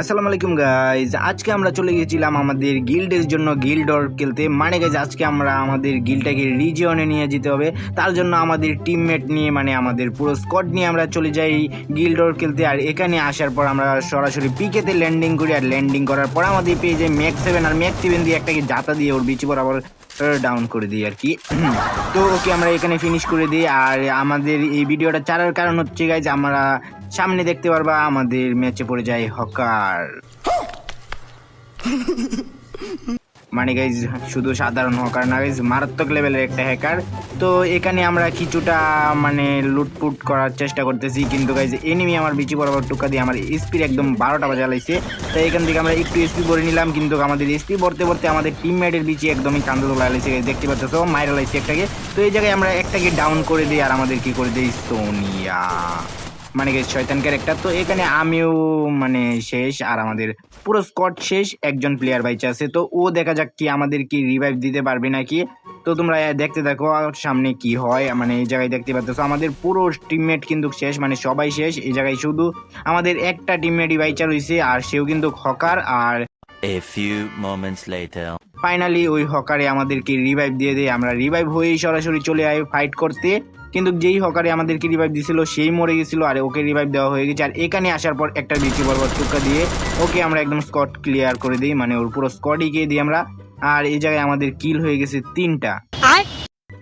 আসসালামু আলাইকুম গাইজ আজকে আমরা চলে গেছিলাম আমাদের গিল্ডের জন্য গিল্ড অর খেলতে। মানে গাইজ আজকে আমরা আমাদের গিল্ডটাকে রিজিয়নে নিয়ে যেতে হবে। তার জন্য আমাদের টিমমেট নিয়ে মানে আমাদের পুরো স্কোয়াড নিয়ে আমরা চলে যাই গিল্ড খেলতে। আর এখানে আসার পর আমরা সরাসরি পিকেতে ল্যান্ডিং করি। আর ল্যান্ডিং করার পর আমাদের পেয়ে যাই ম্যাক সেভেন আর ম্যাক সেভেন দিয়ে একটাকে জাতা দিয়ে ওর বিচি বরাবর ডাউন করে দিই আর কি। তো ওকে আমরা এখানে ফিনিশ করে দিই। আর আমাদের এই ভিডিওটা ছাড়ার কারণ হচ্ছে গাইজ আমরা সামনে দেখতে পারবা আমাদের ম্যাচে পড়ে যায় হকার। মানে গাইজ শুধু সাধারণ হকার না গাইজ মারাত্মক লেভেলের একটা হ্যাকার তো এখানে আমরা কিছুটা মানে লুটপুট করার চেষ্টা করতেছি কিন্তু গাইজ এনিমি আমার বিচি বরাবর টুকা দিয়ে আমার স্পিড একদম বারোটা বাজা লাইছে তো এখান থেকে আমরা একটু স্পি ভরে নিলাম কিন্তু আমাদের স্পি ভরতে ভরতে আমাদের টিমমেটের বিচি একদমই কান্দো তোলা guys, দেখতে পাচ্ছ? মাইরা লাইছে একটাকে। তো এই জায়গায় আমরা একটাকে ডাউন করে দিই আর আমাদের কি করে দিই সোনিয়া। মানে শয়তান ক্যারেক্টার তো এখানে আমিও মানে শেষ আর আমাদের পুরো স্কট শেষ একজন প্লেয়ার বাইচে আছে তো ও দেখা যাক কি আমাদের কি রিভাইভ দিতে পারবে নাকি। তো তোমরা দেখতে দেখো সামনে কি হয়। মানে এই জায়গায় দেখতে পাচ্ছ আমাদের পুরো টিমমেট কিন্তু শেষ মানে সবাই শেষ। এই জায়গায় শুধু আমাদের একটা টিমমেটই বাইচা রয়েছে আর সেও কিন্তু হকার। আর A few moments later. Finally ওই হকারে আমাদেরকে রিভাইভ দিয়ে দেয়। আমরা রিভাইভ হয়েই সরাসরি চলে আই ফাইট করতে। কিন্তু যেই হকারে আমাদেরকে রিভাইভ দিছিল, সেই মরে গেছিল, আর ওকে রিভাইভ দেওয়া হয়ে গেছে। আর এখানে আসার পর একটা বরবর টুকা দিয়ে ওকে আমরা একদম স্কট ক্লিয়ার করে দিই। মানে ওর পুরো স্কটই গিয়ে দিই আমরা। আর এই জায়গায় আমাদের কিল হয়ে গেছে তিনটা।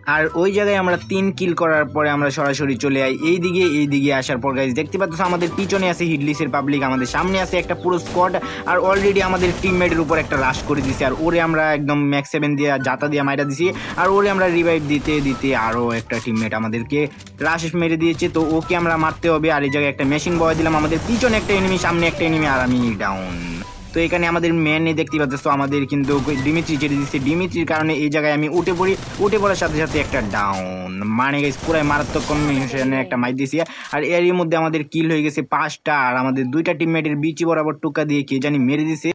আর ওই জায়গায় আমরা তিন কিল করার পরে আমরা সরাসরি চলে যাই এই দিকে এই দিকে আসার পর গাইজ দেখতে পাচ্ছ, আমাদের পিছনে আছে হিডলিসের পাবলিক আমাদের সামনে আছে একটা পুরো স্কোয়াড আর অলরেডি আমাদের টিমমেটের উপর একটা রাশ করে দিছি। আর ওরে আমরা একদম ম্যাক্স সেভেন দিয়ে জাতা দিয়ে মাইরা দিছি। আর ওরে আমরা রিভাইভ দিতে দিতে আরও একটা টিমমেট আমাদেরকে রাশ মেরে দিয়েছে। তো ওকে আমরা মারতে হবে। আর এই জায়গায় একটা মেশিন বয় দিলাম আমাদের পিছনে একটা এনিমি সামনে একটা এনিমি আর আমি ডাউন তো এখানে আমাদের মেনে দেখতে পাচ্ছ, আমাদের কিন্তু ডিমিত্রি ছেড়ে দিচ্ছে ডিমিত্রির কারণে এই জায়গায় আমি উঠে পড়ি। উঠে পড়ার সাথে সাথে একটা ডাউন মানে গেছে পুরাই মারাত্মক কম্বিনেশনে একটা মাইর দিয়েছি। আর এরই মধ্যে আমাদের কিল হয়ে গেছে পাঁচটা। আর আমাদের দুইটা টিমমেটের বিচি বরাবর টুকা দিয়ে কে জানি মেরে দিছে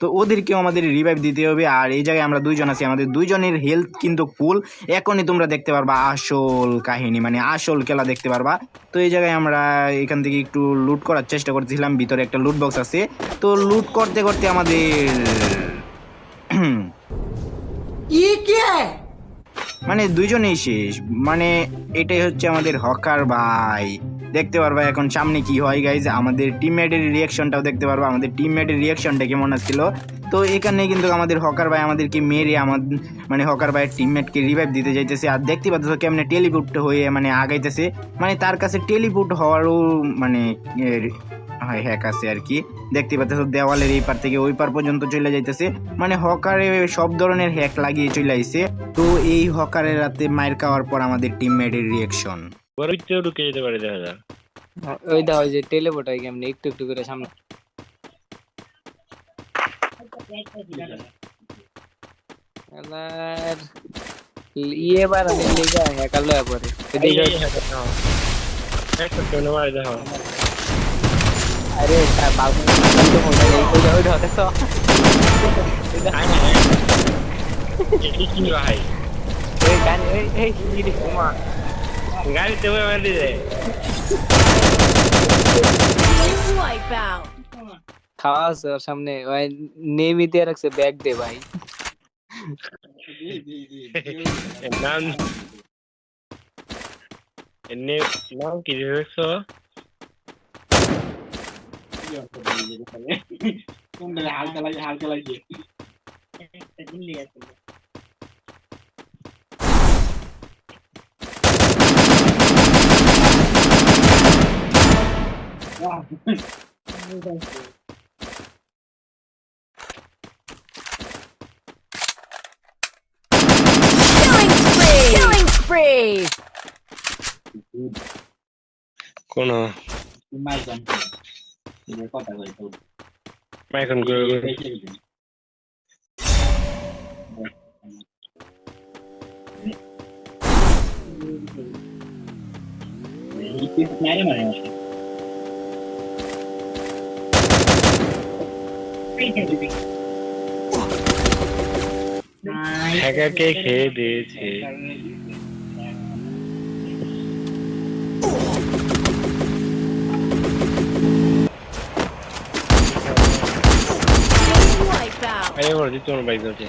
তো ওদেরকেও আমাদের রিভাইভ দিতে হবে। আর এই জায়গায় আমরা দুইজন আছি আমাদের দুইজনের হেলথ কিন্তু ফুল এখনই তোমরা দেখতে পারবা আসল কাহিনী মানে আসল খেলা দেখতে পারবা। তো এই জায়গায় আমরা এখান থেকে একটু লুট করার চেষ্টা করতেছিলাম ভিতরে একটা লুট বক্স আছে। তো লুট করতে করতে আমাদের মানে দুইজনেই শেষ। মানে এটাই হচ্ছে আমাদের হকার ভাই। দেখতে পারবা এখন সামনে কি হয় গাইজ আমাদের টিমমেটের রিয়াকশনটাও দেখতে পারবা। আমাদের টিমমেটের রিয়াকশনটা কেমন আসছিল তো এখানে কিন্তু আমাদের হকার ভাই আমাদেরকে মেরে আমাদের মানে হকার ভাইয়ের টিমমেটকে রিভাইভ দিতে যাইতেছে আর দেখতে পাচ্ছ কেমনে টেলিপুট হয়ে মানে আগাইতেছে। মানে তার কাছে টেলিপুট হওয়ারও মানে হয় হ্যাক আছে আর কি। দেখতে পাচ্ছ দেওয়ালের এই পার থেকে ওই পার পর্যন্ত চলে যাইতেছে। মানে হকারে সব ধরনের হ্যাক লাগিয়ে চলে আইছে। তো এই হকারের রাতে মায়ের খাওয়ার পর আমাদের টিমমেটের রিয়াকশন বড় ভিতরে ঢুকে যেতে পারে দেখা যাক ওই দা ওই যে টেলিপোর্ট হয় কেমনে একটু একটু করে সামনে এবার ইয়ে বার আমি লেগা হ্যাকার লয়া পরে এই এই হ্যাঁ, হ্যাঁ। একটা কেন মারি দেখো আরে তার বাবু তো মনে নেই ওই ওই ধরে তো আয় না এটি কি ভাই এই গান এই এই কি রে ওমা গাড়িতে বয়ে মারি দে Wipeout. খাওয়া আছে ওর সামনে ওই নেমই দিয়ে রাখছে ব্যাগ দে ভাই এর নাম এর নে- নাম কি Wow. Killing spree! Killing spree! Kuna Imagine. Michael Grew. Thank you. হ্যাকারকে খেয়ে দিয়েছে. আরে বড় দিতে বাইক আছে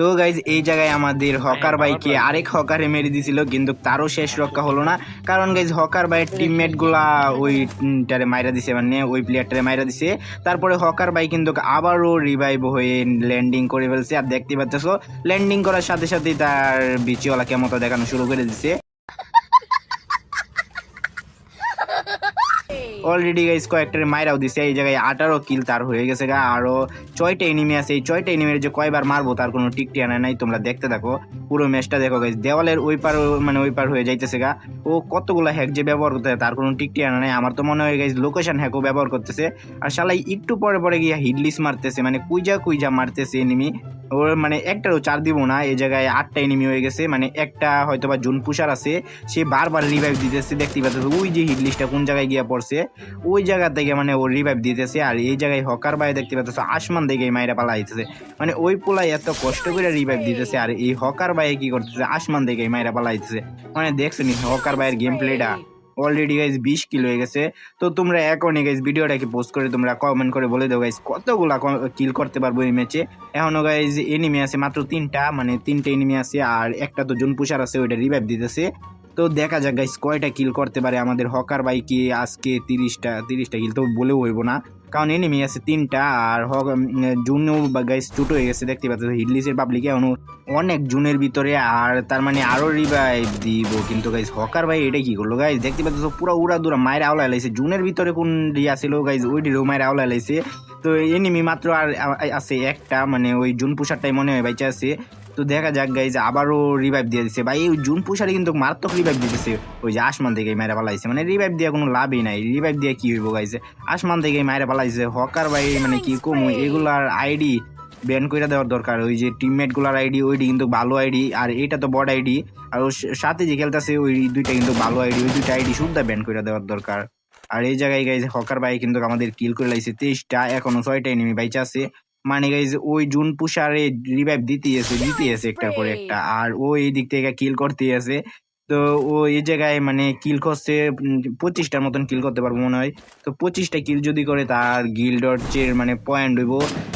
তো গাইজ এই জায়গায় আমাদের হকার বাইকে আরেক হকারে মেরে দিছিল, কিন্তু তারও শেষ রক্ষা হলো না। কারণ গাইজ হকার ভাইয়ের টিমমেটগুলা ওইটারে মাইরা দিছে মানে ওই প্লেয়ারটারে মাইরা দিছে। তারপরে হকার বাই কিন্তু আবারও রিভাইভ হয়ে ল্যান্ডিং করে ফেলছে। আর দেখতে পাচ্ছ ল্যান্ডিং করার সাথে সাথেই তার বিচিওয়ালা কেমতো দেখানো শুরু করে দিছে। অলরেডি গাইস কয়েকটার মাইরাও দিছে। এই জায়গায় আঠারো কিল তার হয়ে গেছে গা। আরও ছয়টা এনিমি আছে। এই ছয়টা এনিমির যে কয়বার মারবো, তার কোনো টিক টিয়ানা নাই। তোমরা দেখতে থাকো। পুরো ম্যাচটা দেখো গাইস দেওয়ালের ওই পার মানে ওই পার হয়ে যাইতেছে গা। ও কতগুলো হ্যাক যে ব্যবহার করতে তার কোনো টিক টিয়ানা নাই। আমার তো মনে হয় গাইজ লোকেশন হ্যাকও ব্যবহার করতেছে। আর শালাই একটু পরে পরে গিয়ে হিডলিস মারতেছে। মানে কুইজা কুইজা মারতেছে এনিমি ওর মানে একটারও চার দিব না, এই জায়গায় আটটা এনিমি হয়ে গেছে মানে একটা হয়তো বা জুন পুষার আছে, সে বারবার রিভাইভ দিতেছে, দেখতে পাচ্ছে ওই যে হিডলিসটা কোন জায়গায় গিয়ে পড়ছে, ওই জায়গা থেকে মানে ও রিভাইভ দিতেছে, আর এই জায়গায় হকার বাই দেখতে পাচ্ছ আসমান থেকে মায়েরা পালাইতেছে মানে ওই পোলাই এত কষ্ট করে রিভাইভ দিতেছে, আর এই হকার বাইয়ে কি করতেছে, আসমান থেকে মায়েরা পালাইতেছে মানে দেখছ নি হকার বাইয়ের গেম প্লেটা অলরেডি গাইজ বিশ কিলো হয়ে গেছে। তো তোমরা এখনই গাইজ ভিডিওটাকে পোস্ট করে তোমরা কমেন্ট করে বলে দাও গাইজ কতগুলা কিল করতে পারব এই ম্যাচে এখনও গাইজ এনিমি আছে মাত্র তিনটা মানে তিনটে এনিমি আছে আর একটা তো জুন পুষার আছে, ওইটা রিভাইভ দিতেছে। তো দেখা যাক গাইজ কয়টা কিল করতে পারে আমাদের হকার বাইকে আজকে তিরিশটা তিরিশটা কিল তো বলেও হইব না। কারণ এনিমি আছে তিনটা আর হক জুনও গাইস ছোট হয়ে গেছে, দেখতে পাচ্ছ হিডলিসের পাবলিকে এখনও অনেক জুনের ভিতরে আর তার মানে আরও রিভাইভ দিব। কিন্তু গাইস হকার ভাই এটা কি করল? গাইস দেখতে পাচ্ছ, পুরো উড়া দুরা মায়ের আওলা লাইছে। জুনের ভিতরে কোন রিয়া ছিল গাইস ওই ডিরো মায়ের আওলা লাইছে। তো এনিমি মাত্র আর আছে একটা মানে ওই জুন পুষারটাই মনে হয় বাইচা আছে। তো দেখা যাক গাইজ আবারও রিভাইভ দিয়ে দিচ্ছে ভাই ওই জুন পুষারে কিন্তু মারাত্মক রিভাইভ দিতেছে ওই যে আসমান থেকে মেরে পালাইছে। মানে রিভাইভ দিয়ে কোনো লাভই নাই। রিভাইভ দিয়ে কি হইব গাইছে আসমান থেকে মেরে পালাইছে। হকার ভাই মানে কি কম? এগুলার আইডি ব্যান করে দেওয়ার দরকার। ওই যে টিমমেটগুলার আইডি ওইটি কিন্তু ভালো আইডি আর এটা তো বড় আইডি আর ওর সাথে যে খেলতেছে ওই দুইটা কিন্তু ভালো আইডি ওই দুইটা আইডি শুদ্ধা ব্যান করে দেওয়ার দরকার। আর এই জায়গায় গাইজ হকার ভাই কিন্তু আমাদের কিল করে লাইছে। তেইশটা এখনও ছয়টা এনিমি বাইচা আছে। মানে গাইজ ওই জুন পুষারে রিভাইভ দিতেই আছে দিতেই আছে একটা করে একটা। আর ও এই দিক থেকে কিল করতেই আছে তো ও এই জায়গায় মানে কিল করছে পঁচিশটার মতন কিল করতে পারব মনে হয়। তো পঁচিশটা কিল যদি করে তার গিল্ডর যে মানে পয়েন্ট হইব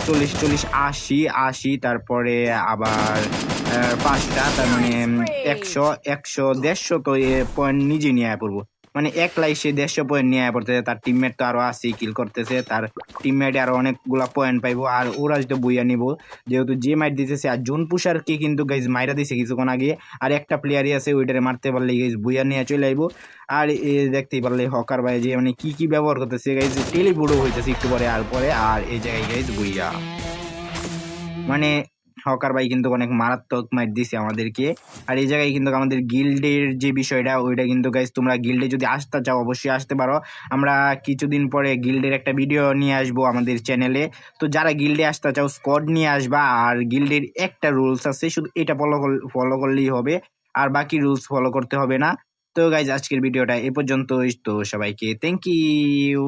চল্লিশ চল্লিশ আশি আশি তারপরে আবার পাঁচটা তার মানে একশো একশো দেড়শো তো পয়েন্ট নিজে নিয়ে পড়ব। মানে একলাই সে দেড়শো পয়েন্ট নিয়ে পড়তেছে, তার টিমমেট তো আরও আছে কিল করতেছে, তার টিমমেট আরও অনেকগুলা পয়েন্ট পাইবো, আর ওরা যদি বইয়া নিব, যেহেতু যে মাইট দিতেছে, আর জোন পুষারকে কিন্তু গাইজ মাইরা দিছে কিছুক্ষণ আগে, আর একটা প্লেয়ারই আছে, ওইটারে মারতে পারলে গাইজ বইয়া নিয়ে চলে আইবো, আর এ দেখতেই পারলে হকার ভাই যে মানে কি কি ব্যবহার করতেছে গাইজ টেলিপুডও হইতেছে একটু পরে, আর পরে, আর এই জায়গায় গাইজ বইয়া। মানে হকার ভাই কিন্তু অনেক মারাত্মক মাইট দিছে আমাদেরকে। আর এই জায়গায় কিন্তু আমাদের গিল্ডের যে বিষয়টা, ওইটা কিন্তু গাইজ তোমরা গিল্ডে যদি আসতে চাও, অবশ্যই আসতে পারো। আমরা কিছুদিন পরে গিল্ডের একটা ভিডিও নিয়ে আসব আমাদের চ্যানেলে তো যারা গিল্ডে আসতে চাও স্কোয়াড নিয়ে আসবা। আর গিল্ডের একটা রুলস আছে, শুধু এটা ফলো ফলো করলেই হবে। আর বাকি রুলস ফলো করতে হবে না। তো গাইজ আজকের ভিডিওটা এ পর্যন্তই। তো সবাইকে থ্যাংক ইউ